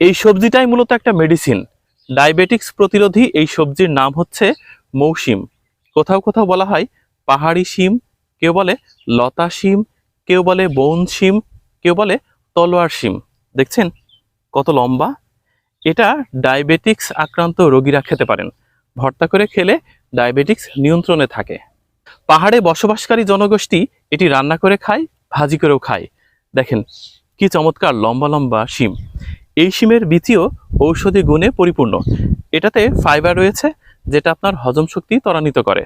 এই সবজিটাই মূলত একটা মেডিসিন ডায়াবেটিক্স প্রতিরোধী এই সবজির নাম হচ্ছে মৌসিম। কোথাও কোথাও বলা হয় পাহাড়ি শিম, কেউ বলে লতা শিম, কেউ বলে বন শিম, কেউ বলে তলোয়ার শিম। দেখছেন? কত লম্বা। এটা ডায়াবেটিক্স আক্রান্ত রোগীরা খেতে পারেন। ভর্তা করে খেলে ডায়াবেটিক্স নিয়ন্ত্রণে থাকে। পাহাড়ে বসবাসকারী জনগোষ্ঠী এটি রান্না করে খায়, ভাজি করেও খায়। দেখেন, কি চমৎকার লম্বা লম্বা শিম। এই শিমের বীচিও ঔষধি গুণে পরিপূর্ণ। এটাতে ফাইবার রয়েছে, যেটা আপনার হজম শক্তি ত্বরান্বিত করে,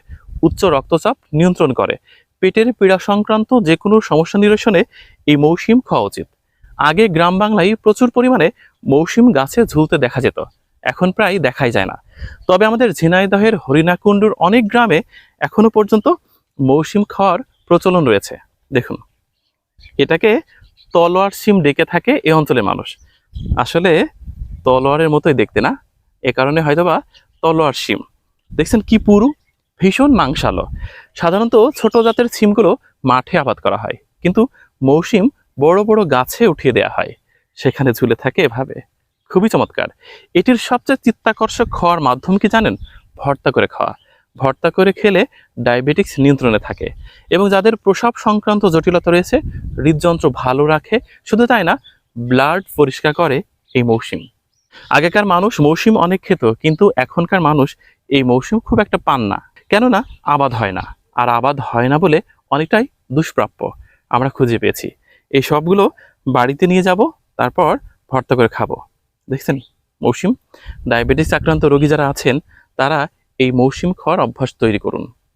উচ্চ রক্তচাপ নিয়ন্ত্রণ করে। পেটের পীড়া সংক্রান্ত যে কোনো সমস্যা নিরসনে এই মৌসুম খাওয়া উচিত। আগে গ্রাম বাংলায় প্রচুর পরিমাণে মৌসুম গাছে ঝুলতে দেখা যেত, এখন প্রায় দেখাই যায় না। তবে আমাদের ঝিনাইদহের হরিণাকুণ্ডুর অনেক গ্রামে এখনও পর্যন্ত মৌসুম খাওয়ার প্রচলন রয়েছে। দেখুন, এটাকে তলোয়ার সিম ডেকে থাকে এ অঞ্চলের মানুষ। আসলে তলোয়ারের মতোই দেখতে না? এ কারণে হয়তোবা তলোয়ার সিম দেখছেন কি পুরু? ভীষণ মাংসালো। সাধারণত ছোট জাতের সিমগুলো মাঠে আবাদ করা হয়। কিন্তু মৌসিম বড় বড় গাছে উঠিয়ে দেওয়া হয়। সেখানে ঝুলে থাকে এভাবে। খুবই চমৎকার। এটির সবচেয়ে চিত্তাকর্ষক খাওয়ার মাধ্যম কি জানেন? ভর্তা করে খাওয়া। ভর্তা করে খেলে ডায়াবেটিক্স নিয়ন্ত্রণে থাকে এবং যাদের প্রসাব সংক্রান্ত জটিলতা রয়েছে, হৃদযন্ত্র ভালো রাখে। শুধু তাই না ব্লাড পরিষ্কার করে এই মৌসুম। আগেকার মানুষ মৌসুম অনেক খেত, কিন্তু এখনকার মানুষ এই মৌসুম খুব একটা পান না। কেননা আবাদ হয় না, আর আবাদ হয় না বলে অনেকটাই দুষ্প্রাপ্য, আমরা খুঁজে পেয়েছি। এই সবগুলো বাড়িতে নিয়ে যাব, তারপর ভর্তা করে খাব। দেখছেন? মৌসুম? ডায়াবেটিস আক্রান্ত রোগী যারা আছেন, তারা এই মৌসুম খাওয়ার অভ্যাস তৈরি করুন।